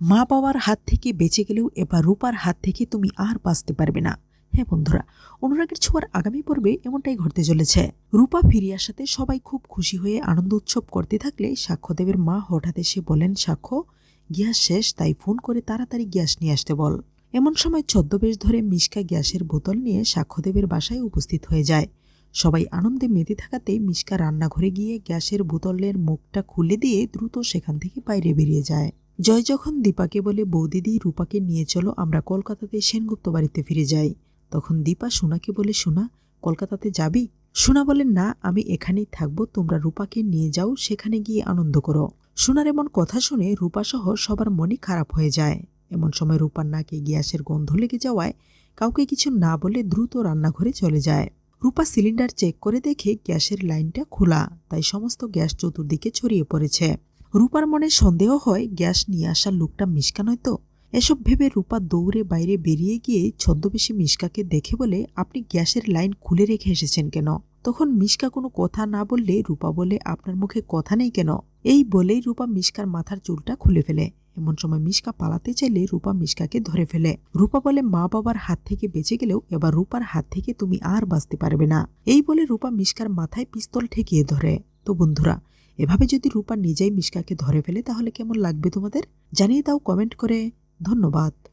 মা বাবার হাত থেকে বেঁচে গেলেও এবার রূপার হাত থেকে তুমি আর বাঁচতে পারবে না। হ্যাঁ বন্ধুরা, অনুরাগের ছোঁয়ার আগামী পর্বে এমনটাই ঘটতে চলেছে। রূপা ফিরে আসাতে সবাই খুব খুশি হয়ে আনন্দ উৎসব করতে থাকলে সাক্ষ্যদেবের মা হঠাৎ এসে বলেন, সাক্ষ্য, গ্যাস শেষ, তাই ফোন করে তাড়াতাড়ি গ্যাস নিয়ে আসতে বল। এমন সময় ছদ্মবেশ ধরে মিশকা গ্যাসের বোতল নিয়ে সাক্ষ্যদেবের বাসায় উপস্থিত হয়ে যায়। সবাই আনন্দে মেতে থাকাতে মিশকা রান্নাঘরে গিয়ে গ্যাসের বোতলের মুখটা খুলে দিয়ে দ্রুত সেখান থেকে বাইরে বেরিয়ে যায়। জয় যখন দীপাকে বলে, বৌদিদি, রূপাকে নিয়ে চলো, আমরা কলকাতাতে সেনগুপ্ত বাড়িতে ফিরে যাই। তখন দীপা সোনাকে বলে, সোনা, কলকাতাতে যাবি? সোনা বলে, না, আমি এখানেই থাকব, তোমরা রূপাকে নিয়ে যাও, সেখানে গিয়ে আনন্দ করো। সোনার এমন কথা শুনে রূপাসহ সবার মনই খারাপ হয়ে যায়। এমন সময় রূপার নাকে গ্যাসের গন্ধ লেগে যাওয়ায় কাউকে কিছু না বলে দ্রুত রান্নাঘরে চলে যায়। রূপা সিলিন্ডার চেক করে দেখে গ্যাসের লাইনটা খোলা, তাই সমস্ত গ্যাস চতুর্দিকে ছড়িয়ে পড়েছে। রূপার মনে সন্দেহ হয় গ্যাস নিয়ে আসার লোকটা মিশকা নয় তো? এসব ভেবে রূপা দৌড়ে বাইরে বেরিয়ে গিয়ে ছদ্মবেশী মিশকাকে দেখে বলে, আপনি গ্যাসের লাইন খুলে রেখে এসেছেন কেন? তখন মিশকা কোনো কথা না বললে রূপা বলে, আপনার মুখে কথা নেই কেন? এই বলেই রূপা মিশকার মাথার চুলটা খুলে ফেলে। এমন সময় মিশকা পালাতে চাইলে রূপা মিশকাকে ধরে ফেলে। রূপা বলে, মা বাবার হাত থেকে বেঁচে গেলেও এবার রূপার হাত থেকে তুমি আর বাঁচতে পারবে না। এই বলে রূপা মিশকার মাথায় পিস্তল ঠেকিয়ে ধরে। তো বন্ধুরা এভাবে যদি রূপা নিজেই মিশকাকে ধরে ফেলে তাহলে কেমন লাগবে তোমাদের? জানিয়ে দাও কমেন্ট করে। ধন্যবাদ।